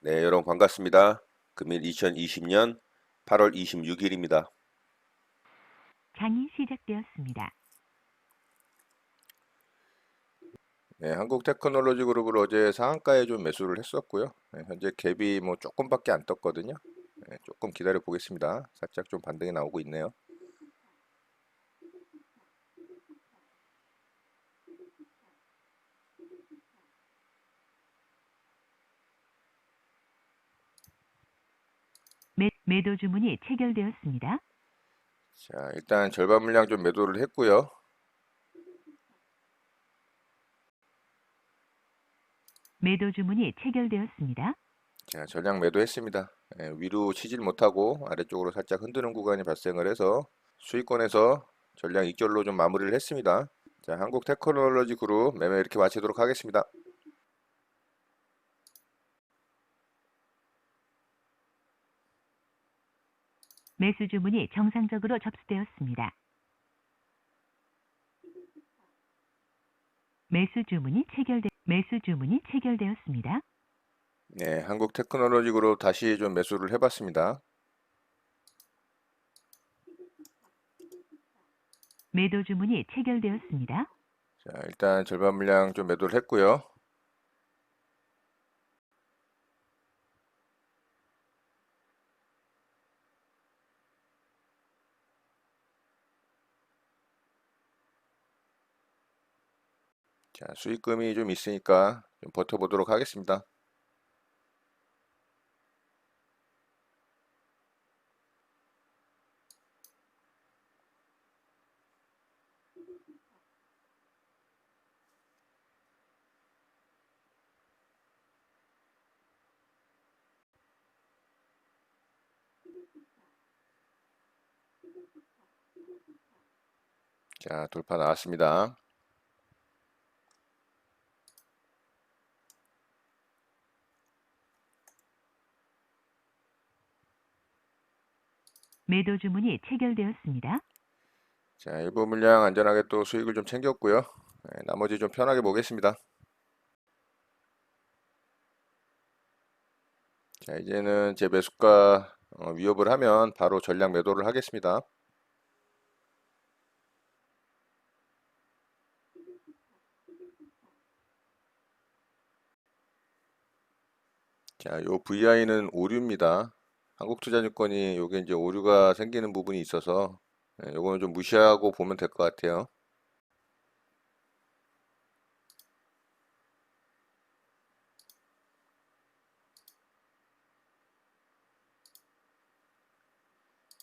네, 여러분 반갑습니다. 금일 2020년 8월 26일입니다. 장이 시작되었습니다. 네, 한국 테크놀로지 그룹을 어제 상한가에 좀 매수를 했었고요. 네, 현재 갭이 뭐 조금밖에 안 떴거든요. 네, 조금 기다려 보겠습니다. 살짝 좀 반등이 나오고 있네요. 매, 매도 주문이 체결되었습니다. 자, 일단 절반 물량 좀 매도를 했고요. 매도 주문이 체결되었습니다. 자, 전량 매도했습니다. 예, 위로 치질 못하고 아래쪽으로 살짝 흔드는 구간이 발생을 해서 수익권에서 전량 익절로 좀 마무리를 했습니다. 자, 한국 테크놀로지 그룹 매매 이렇게 마치도록 하겠습니다. 매수 주문이 정상적으로 접수되었습니다. 매수 주문이 체결되 매수 주문이 체결되었습니다. 네, 한국 테크놀로지 그룹 다시 좀 매수를 해봤습니다. 매도 주문이 체결되었습니다. 자, 일단 절반 물량 좀 매도를 했고요. 자, 수익금이 좀 있으니까 좀 버텨보도록 하겠습니다. 자, 돌파 나왔습니다. 매도 주문이 체결되었습니다. 자, 일부 물량 안전하게 또 수익을 좀 챙겼고요. 네, 나머지 좀 편하게 보겠습니다. 자, 이제는 제 매수가 어, 위협을 하면 바로 전량 매도를 하겠습니다. 자, 요 VI는 오류입니다. 한국투자증권이 요게 이제 오류가 생기는 부분이 있어서 네, 요거는 좀 무시하고 보면 될 것 같아요.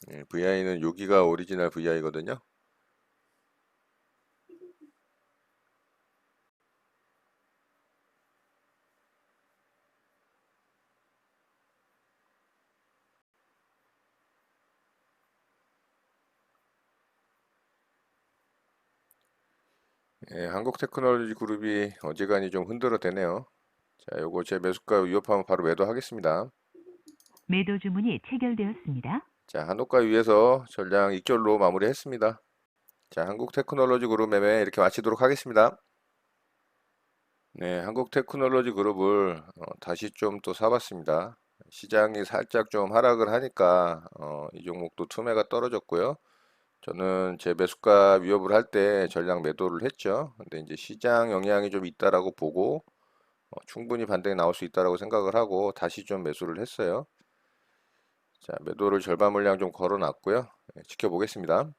네, VI는 여기가 오리지널 VI거든요. 예, 한국 테크놀로지 그룹이 어지간히 좀 흔들어 대네요. 자, 요거 제 매수가 위협하면 바로 매도하겠습니다. 매도 주문이 체결되었습니다. 자, 한도가 위에서 전량 익절로 마무리했습니다. 자, 한국 테크놀로지 그룹 매매 이렇게 마치도록 하겠습니다. 네, 한국 테크놀로지 그룹을 어, 다시 좀 또 사봤습니다. 시장이 살짝 좀 하락을 하니까 어, 이 종목도 투매가 떨어졌고요. 저는 제 매수가 위협을 할 때 전량 매도를 했죠. 근데 이제 시장 영향이 좀 있다라고 보고 어, 충분히 반등이 나올 수 있다라고 생각을 하고 다시 좀 매수를 했어요. 자, 매도를 절반 물량 좀 걸어 놨고요. 네, 지켜보겠습니다.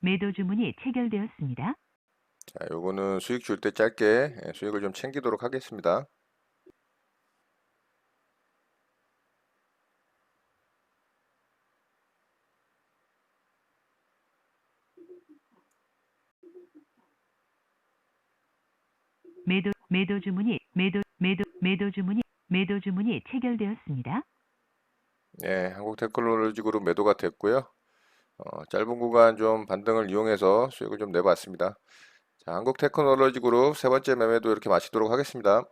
매도 주문이 체결되었습니다. 자, 요거는 수익 줄 때 짧게 예, 수익을 좀 챙기도록 하겠습니다. 매도 매도 주문이 매도 매도 매도 주문이 매도 주문이 체결되었습니다. 네, 한국 테크놀로지 그룹 매도가 됐고요. 어, 짧은 구간 좀 반등을 이용해서 수익을 좀 내봤습니다. 자, 한국 테크놀로지 그룹 세 번째 매매도 이렇게 마치도록 하겠습니다.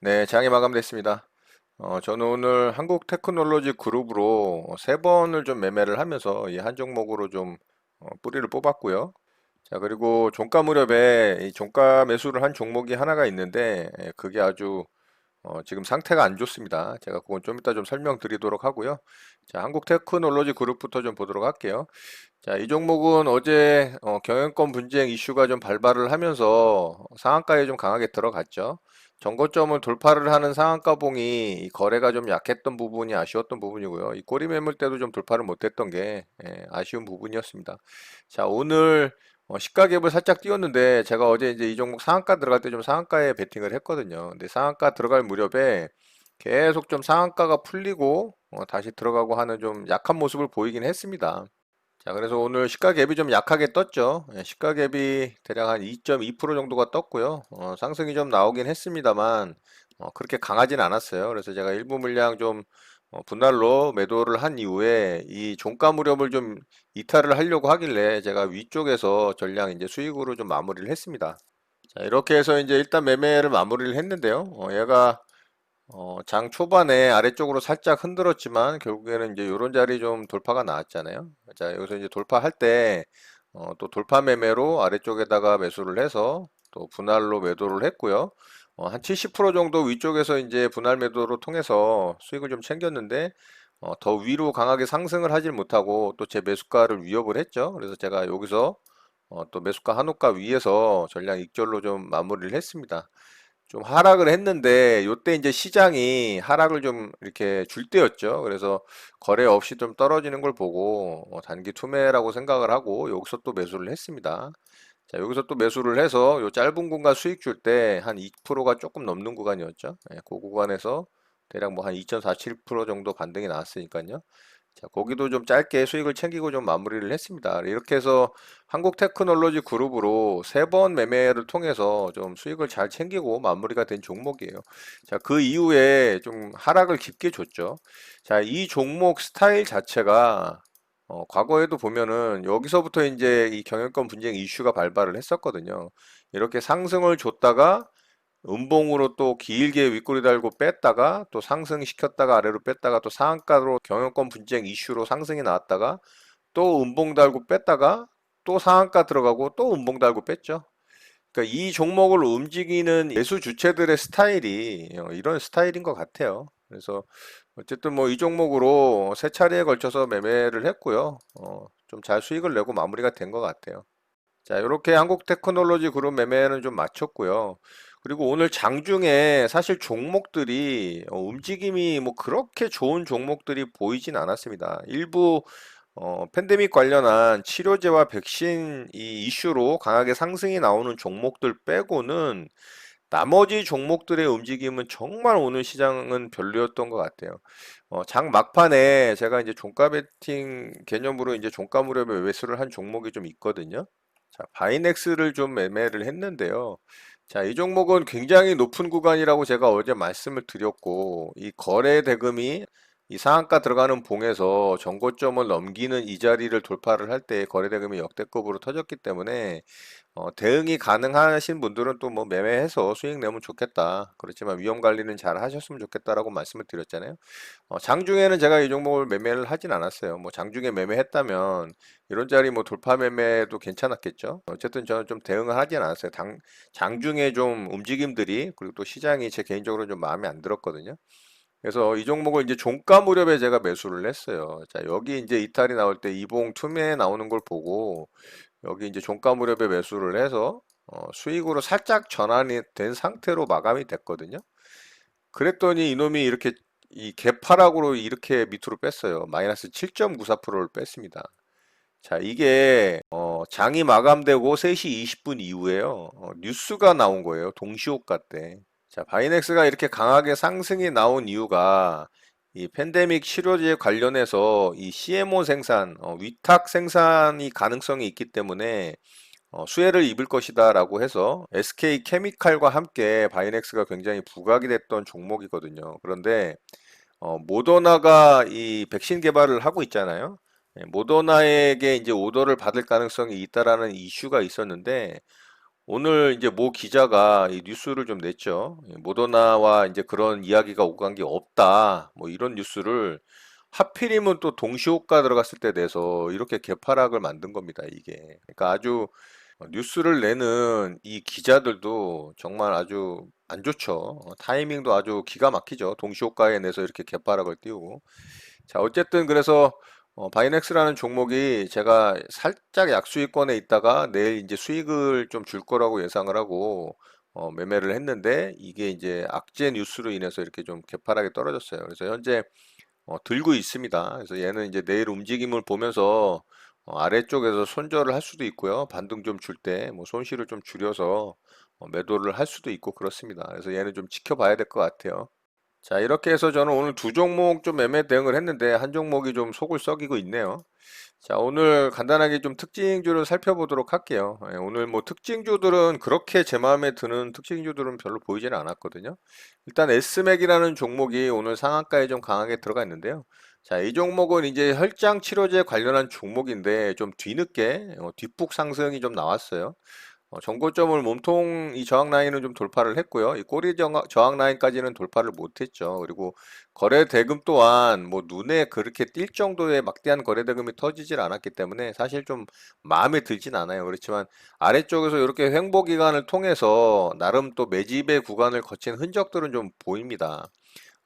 네, 장이 마감됐습니다. 어, 저는 오늘 한국 테크놀로지 그룹으로 세 번을 좀 매매를 하면서 이 한 종목으로 좀 어, 뿌리를 뽑았고요. 자, 그리고 종가 무렵에 이 종가 매수를 한 종목이 하나가 있는데 예, 그게 아주 어, 지금 상태가 안 좋습니다. 제가 그건 좀 이따 좀 설명드리도록 하고요. 자, 한국 테크놀로지 그룹부터 좀 보도록 할게요. 자, 이 종목은 어제 어, 경영권 분쟁 이슈가 좀 발발을 하면서 상한가에 좀 강하게 들어갔죠. 정고점을 돌파를 하는 상한가 봉이 이 거래가 좀 약했던 부분이 아쉬웠던 부분이고요. 이 꼬리 매물 때도 좀 돌파를 못했던 게 예, 아쉬운 부분이었습니다. 자, 오늘 어, 시가 갭을 살짝 띄웠는데 제가 어제 이제 이 종목 상한가 들어갈 때 좀 상한가에 베팅을 했거든요. 근데 상한가 들어갈 무렵에 계속 좀 상한가가 풀리고 어, 다시 들어가고 하는 좀 약한 모습을 보이긴 했습니다. 자, 그래서 오늘 시가 갭이 좀 약하게 떴죠. 예, 시가 갭이 대략 한 2.2% 정도가 떴고요. 어, 상승이 좀 나오긴 했습니다만 어, 그렇게 강하진 않았어요. 그래서 제가 일부 물량 좀 어, 분할로 매도를 한 이후에 이 종가 무렵을 좀 이탈을 하려고 하길래 제가 위쪽에서 전량 이제 수익으로 좀 마무리를 했습니다. 자, 이렇게 해서 이제 일단 매매를 마무리를 했는데요. 어, 얘가 어, 장 초반에 아래쪽으로 살짝 흔들었지만 결국에는 이제 이런 자리 좀 돌파가 나왔잖아요. 자, 여기서 이제 돌파할 때 어, 또 돌파 매매로 아래쪽에다가 매수를 해서 또 분할로 매도를 했고요. 어, 한 70% 정도 위쪽에서 이제 분할 매도로 통해서 수익을 좀 챙겼는데 어, 더 위로 강하게 상승을 하질 못하고 또 제 매수가를 위협을 했죠. 그래서 제가 여기서 어, 또 매수가 한호가 위에서 전량 익절로 좀 마무리를 했습니다. 좀 하락을 했는데 요때 이제 시장이 하락을 좀 이렇게 줄 때였죠. 그래서 거래 없이 좀 떨어지는 걸 보고 어, 단기 투매라고 생각을 하고 여기서 또 매수를 했습니다. 자, 여기서 또 매수를 해서 요 짧은 공간 수익 줄 때 한 2%가 조금 넘는 구간이었죠. 예, 그 구간에서 대략 뭐 한 2.47% 정도 반등이 나왔으니까요. 자, 거기도 좀 짧게 수익을 챙기고 좀 마무리를 했습니다. 이렇게 해서 한국 테크놀로지 그룹으로 세 번 매매를 통해서 좀 수익을 잘 챙기고 마무리가 된 종목이에요. 자, 그 이후에 좀 하락을 깊게 줬죠. 자, 이 종목 스타일 자체가 어, 과거에도 보면은 여기서부터 이제 이 경영권 분쟁 이슈가 발발을 했었거든요. 이렇게 상승을 줬다가 음봉으로 또 길게 윗꼬리 달고 뺐다가 또 상승시켰다가 아래로 뺐다가 또 상한가로 경영권 분쟁 이슈로 상승이 나왔다가 또 음봉 달고 뺐다가 또 상한가 들어가고 또 음봉 달고 뺐죠. 그러니까 이 종목을 움직이는 매수 주체들의 스타일이 어, 이런 스타일인 것 같아요. 그래서 어쨌든 뭐 이 종목으로 세 차례에 걸쳐서 매매를 했고요. 어, 좀 잘 수익을 내고 마무리가 된 것 같아요. 자, 이렇게 한국 테크놀로지 그룹 매매는 좀 마쳤고요. 그리고 오늘 장중에 사실 종목들이 어, 움직임이 뭐 그렇게 좋은 종목들이 보이진 않았습니다. 일부 어, 팬데믹 관련한 치료제와 백신 이 이슈로 강하게 상승이 나오는 종목들 빼고는 나머지 종목들의 움직임은 정말 오늘 시장은 별로였던 것 같아요. 어, 장 막판에 제가 이제 종가 베팅 개념으로 이제 종가 무렵에 매수를 한 종목이 좀 있거든요. 자, 바이넥스를 좀 매매를 했는데요. 자, 이 종목은 굉장히 높은 구간이라고 제가 어제 말씀을 드렸고, 이 거래 대금이 이 상한가 들어가는 봉에서 정고점을 넘기는 이 자리를 돌파를 할 때 거래 대금이 역대급으로 터졌기 때문에 어, 대응이 가능하신 분들은 또 뭐 매매해서 수익 내면 좋겠다. 그렇지만 위험 관리는 잘 하셨으면 좋겠다라고 말씀을 드렸잖아요. 어, 장중에는 제가 이 종목을 매매를 하진 않았어요. 뭐 장중에 매매했다면 이런 자리 뭐 돌파 매매도 괜찮았겠죠. 어쨌든 저는 좀 대응을 하진 않았어요. 당, 장중에 좀 움직임들이 그리고 또 시장이 제 개인적으로 좀 마음에 안 들었거든요. 그래서 이 종목을 이제 종가 무렵에 제가 매수를 했어요. 자, 여기 이제 이탈이 나올 때 이봉 투매 나오는 걸 보고 여기 이제 종가 무렵에 매수를 해서 어, 수익으로 살짝 전환이 된 상태로 마감이 됐거든요. 그랬더니 이놈이 이렇게 이 개파락으로 이렇게 밑으로 뺐어요. 마이너스 7.94%를 뺐습니다. 자, 이게 어, 장이 마감되고 3시 20분 이후에요. 어, 뉴스가 나온 거예요. 동시호가 때. 자, 바이넥스가 이렇게 강하게 상승이 나온 이유가 이 팬데믹 치료제 관련해서 이 CMO 생산, 어, 위탁 생산이 가능성이 있기 때문에 어, 수혜를 입을 것이다라고 해서 SK 케미칼과 함께 바이넥스가 굉장히 부각이 됐던 종목이거든요. 그런데 어, 모더나가 이 백신 개발을 하고 있잖아요. 예, 모더나에게 이제 오더를 받을 가능성이 있다라는 이슈가 있었는데 오늘 이제 모 기자가 이 뉴스를 좀 냈죠. 예, 모더나와 이제 그런 이야기가 오간 게 없다. 뭐 이런 뉴스를 하필이면 또 동시호가 들어갔을 때 내서 이렇게 개파락을 만든 겁니다, 이게. 그러니까 아주 뉴스를 내는 이 기자들도 정말 아주 안 좋죠. 어, 타이밍도 아주 기가 막히죠. 동시호가에 내서 이렇게 개파락을 띄우고. 자, 어쨌든 그래서 어, 바이넥스라는 종목이 제가 살짝 약수익권에 있다가 내일 이제 수익을 좀 줄 거라고 예상을 하고 어, 매매를 했는데 이게 이제 악재 뉴스로 인해서 이렇게 좀 개파락이 떨어졌어요. 그래서 현재 어, 들고 있습니다. 그래서 얘는 이제 내일 움직임을 보면서 어, 아래쪽에서 손절을 할 수도 있고요. 반등 좀 줄 때 뭐 손실을 좀 줄여서 어, 매도를 할 수도 있고 그렇습니다. 그래서 얘는 좀 지켜봐야 될 것 같아요. 자, 이렇게 해서 저는 오늘 두 종목 좀 매매 대응을 했는데 한 종목이 좀 속을 썩이고 있네요. 자, 오늘 간단하게 좀 특징주를 살펴보도록 할게요. 예, 오늘 뭐 특징주들은 그렇게 제 마음에 드는 특징주들은 별로 보이지는 않았거든요. 일단 S맥이라는 종목이 오늘 상한가에 좀 강하게 들어가 있는데요. 자, 이 종목은 이제 혈장 치료제 관련한 종목인데 좀 뒤늦게 어, 뒷북 상승이 좀 나왔어요. 어, 전고점을 몸통 이 저항 라인은 좀 돌파를 했고요. 이 꼬리 저항, 저항 라인까지는 돌파를 못했죠. 그리고 거래 대금 또한 뭐 눈에 그렇게 띌 정도의 막대한 거래 대금이 터지질 않았기 때문에 사실 좀 마음에 들진 않아요. 그렇지만 아래쪽에서 이렇게 횡보 기간을 통해서 나름 또 매집의 구간을 거친 흔적들은 좀 보입니다.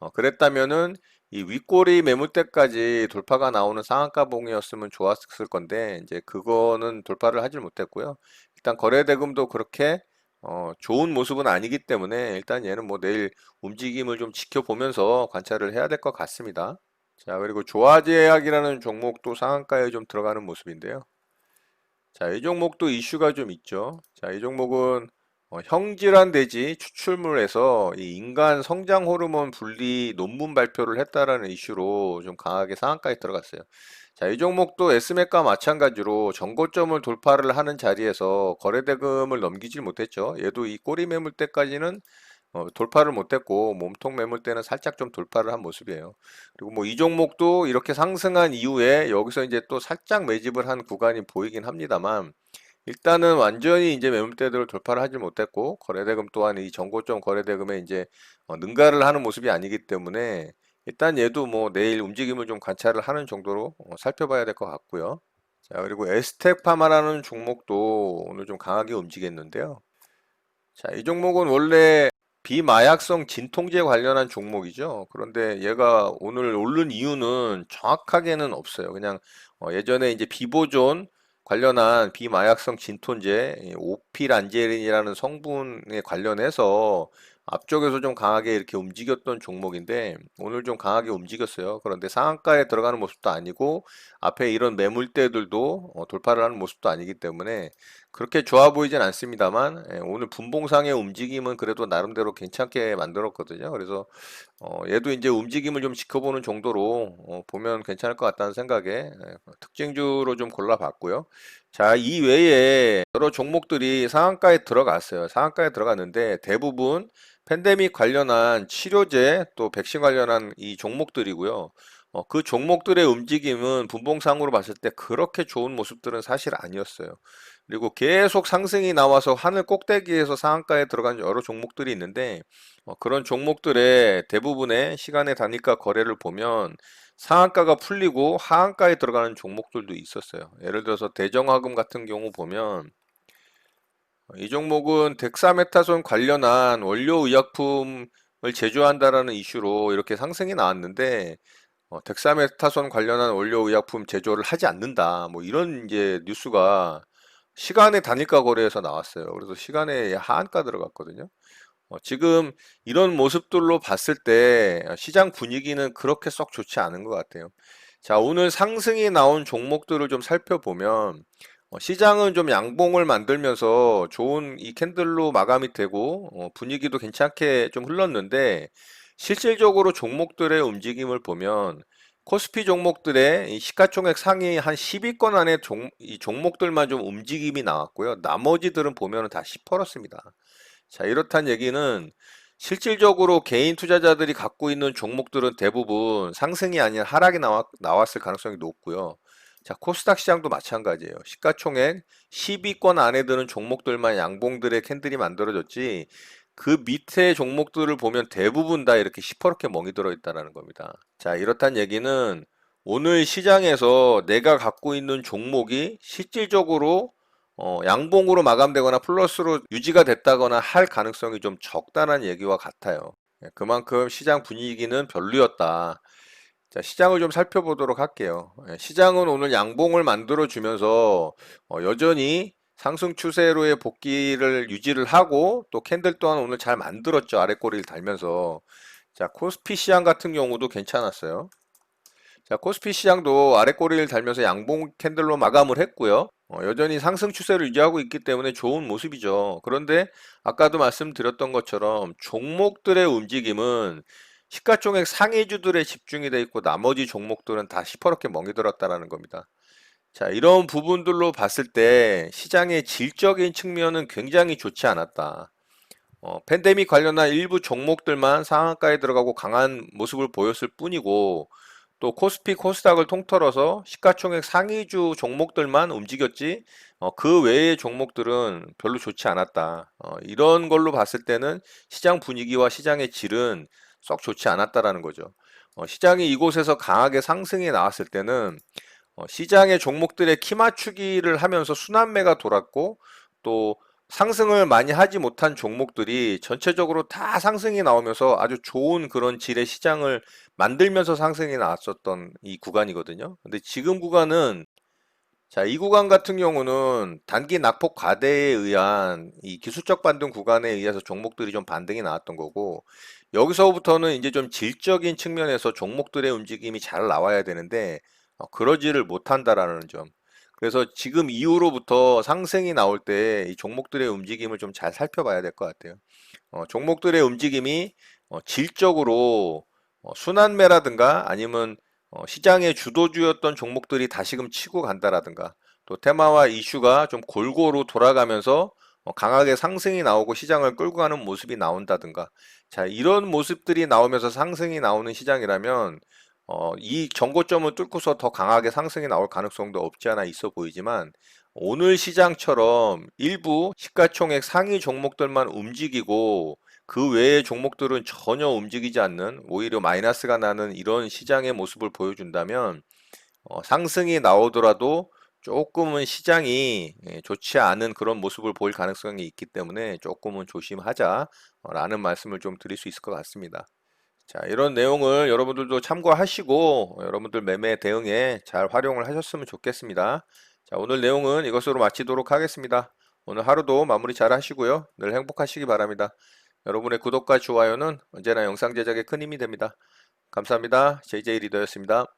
어, 그랬다면은 이 윗꼬리 매물대까지 돌파가 나오는 상한가 봉이었으면 좋았을 건데 이제 그거는 돌파를 하질 못했고요. 일단 거래 대금도 그렇게 어, 좋은 모습은 아니기 때문에 일단 얘는 뭐 내일 움직임을 좀 지켜보면서 관찰을 해야 될 것 같습니다. 자, 그리고 조화제약이라는 종목도 상한가에 좀 들어가는 모습인데요. 자, 이 종목도 이슈가 좀 있죠. 자, 이 종목은 어, 형질환 돼지 추출물에서 이 인간 성장 호르몬 분리 논문 발표를 했다라는 이슈로 좀 강하게 상한가에 들어갔어요. 자, 이 종목도 S맥과 마찬가지로 전고점을 돌파를 하는 자리에서 거래대금을 넘기질 못했죠. 얘도 이 꼬리 매물대까지는 어, 돌파를 못했고 몸통 매물대는 살짝 좀 돌파를 한 모습이에요. 그리고 뭐 이 종목도 이렇게 상승한 이후에 여기서 이제 또 살짝 매집을 한 구간이 보이긴 합니다만 일단은 완전히 이제 매물대들을 돌파를 하지 못했고 거래대금 또한 이 전고점 거래대금에 이제 어, 능가를 하는 모습이 아니기 때문에 일단 얘도 뭐 내일 움직임을 좀 관찰을 하는 정도로 어, 살펴봐야 될 것 같고요. 자, 그리고 에스텍파마라는 종목도 오늘 좀 강하게 움직였는데요. 자, 이 종목은 원래 비마약성 진통제 관련한 종목이죠. 그런데 얘가 오늘 오른 이유는 정확하게는 없어요. 그냥 어, 예전에 이제 비보존 관련한 비마약성 진통제 오피란제린이라는 성분에 관련해서 앞쪽에서 좀 강하게 이렇게 움직였던 종목인데 오늘 좀 강하게 움직였어요. 그런데 상한가에 들어가는 모습도 아니고 앞에 이런 매물대들도 어, 돌파를 하는 모습도 아니기 때문에 그렇게 좋아 보이진 않습니다만 예, 오늘 분봉상의 움직임은 그래도 나름대로 괜찮게 만들었거든요. 그래서 어, 얘도 이제 움직임을 좀 지켜보는 정도로 어, 보면 괜찮을 것 같다는 생각에 예, 특징주로 좀 골라봤고요. 자, 이 외에 여러 종목들이 상한가에 들어갔어요. 상한가에 들어갔는데 대부분 팬데믹 관련한 치료제 또 백신 관련한 이 종목들이고요. 어, 그 종목들의 움직임은 분봉상으로 봤을 때 그렇게 좋은 모습들은 사실 아니었어요. 그리고 계속 상승이 나와서 하늘 꼭대기에서 상한가에 들어간 여러 종목들이 있는데 어, 그런 종목들의 대부분의 시간의 단위가 거래를 보면 상한가가 풀리고 하한가에 들어가는 종목들도 있었어요. 예를 들어서 대정화금 같은 경우 보면 이 종목은 덱사메타손 관련한 원료 의약품을 제조한다라는 이슈로 이렇게 상승이 나왔는데 어, 덱사메타손 관련한 원료 의약품 제조를 하지 않는다. 뭐 이런 이제 뉴스가 시간의 단일가 거래에서 나왔어요. 그래서 시간에 하한가 들어갔거든요. 어, 지금 이런 모습들로 봤을 때 시장 분위기는 그렇게 썩 좋지 않은 것 같아요. 자, 오늘 상승이 나온 종목들을 좀 살펴보면 어, 시장은 좀 양봉을 만들면서 좋은 이 캔들로 마감이 되고 어, 분위기도 괜찮게 좀 흘렀는데 실질적으로 종목들의 움직임을 보면 코스피 종목들의 이 시가총액 상위 한 10위권 안에 종, 이 종목들만 좀 움직임이 나왔고요. 나머지들은 보면 다 시퍼렇습니다. 자, 이렇단 얘기는 실질적으로 개인 투자자들이 갖고 있는 종목들은 대부분 상승이 아닌 하락이 나왔, 나왔을 가능성이 높고요. 자, 코스닥 시장도 마찬가지예요. 시가총액 10위권 안에 드는 종목들만 양봉들의 캔들이 만들어졌지 그 밑에 종목들을 보면 대부분 다 이렇게 시퍼렇게 멍이 들어 있다는 겁니다. 자, 이렇단 얘기는 오늘 시장에서 내가 갖고 있는 종목이 실질적으로 어, 양봉으로 마감되거나 플러스로 유지가 됐다거나 할 가능성이 좀 적다는 얘기와 같아요. 예, 그만큼 시장 분위기는 별로였다. 자, 시장을 좀 살펴보도록 할게요. 예, 시장은 오늘 양봉을 만들어 주면서 어, 여전히 상승 추세로의 복귀를 유지를 하고 또 캔들 또한 오늘 잘 만들었죠. 아래 꼬리를 달면서. 자, 코스피 시장 같은 경우도 괜찮았어요. 자, 코스피 시장도 아래 꼬리를 달면서 양봉 캔들로 마감을 했고요. 어, 여전히 상승 추세를 유지하고 있기 때문에 좋은 모습이죠. 그런데 아까도 말씀드렸던 것처럼 종목들의 움직임은 시가총액 상위주들에 집중이 돼 있고 나머지 종목들은 다 시퍼렇게 멍이 들었다라는 겁니다. 자, 이런 부분들로 봤을 때 시장의 질적인 측면은 굉장히 좋지 않았다. 어, 팬데믹 관련한 일부 종목들만 상한가에 들어가고 강한 모습을 보였을 뿐이고 또 코스피 코스닥을 통틀어서 시가총액 상위주 종목들만 움직였지 어, 그 외의 종목들은 별로 좋지 않았다. 어, 이런 걸로 봤을 때는 시장 분위기와 시장의 질은 썩 좋지 않았다라는 거죠. 어, 시장이 이곳에서 강하게 상승이 나왔을 때는 어, 시장의 종목들의 키 맞추기를 하면서 순환매가 돌았고 또 상승을 많이 하지 못한 종목들이 전체적으로 다 상승이 나오면서 아주 좋은 그런 질의 시장을 만들면서 상승이 나왔었던 이 구간이거든요. 근데 지금 구간은 자, 이 구간 같은 경우는 단기 낙폭 과대에 의한 이 기술적 반등 구간에 의해서 종목들이 좀 반등이 나왔던 거고 여기서부터는 이제 좀 질적인 측면에서 종목들의 움직임이 잘 나와야 되는데 어, 그러지를 못한다라는 점. 그래서 지금 이후로부터 상승이 나올 때 이 종목들의 움직임을 좀 잘 살펴봐야 될 것 같아요. 어, 종목들의 움직임이 어, 질적으로 어, 순환매라든가 아니면 어, 시장의 주도주였던 종목들이 다시금 치고 간다라든가 또 테마와 이슈가 좀 골고루 돌아가면서 어, 강하게 상승이 나오고 시장을 끌고 가는 모습이 나온다든가. 자 이런 모습들이 나오면서 상승이 나오는 시장이라면 어, 이 정고점을 뚫고서 더 강하게 상승이 나올 가능성도 없지 않아 있어 보이지만 오늘 시장처럼 일부 시가총액 상위 종목들만 움직이고 그 외의 종목들은 전혀 움직이지 않는 오히려 마이너스가 나는 이런 시장의 모습을 보여준다면 어, 상승이 나오더라도 조금은 시장이 예, 좋지 않은 그런 모습을 보일 가능성이 있기 때문에 조금은 조심하자라는 말씀을 좀 드릴 수 있을 것 같습니다. 자, 이런 내용을 여러분들도 참고하시고 어, 여러분들 매매 대응에 잘 활용을 하셨으면 좋겠습니다. 자, 오늘 내용은 이것으로 마치도록 하겠습니다. 오늘 하루도 마무리 잘 하시고요. 늘 행복하시기 바랍니다. 여러분의 구독과 좋아요는 언제나 영상 제작에 큰 힘이 됩니다. 감사합니다. JJ 리더였습니다.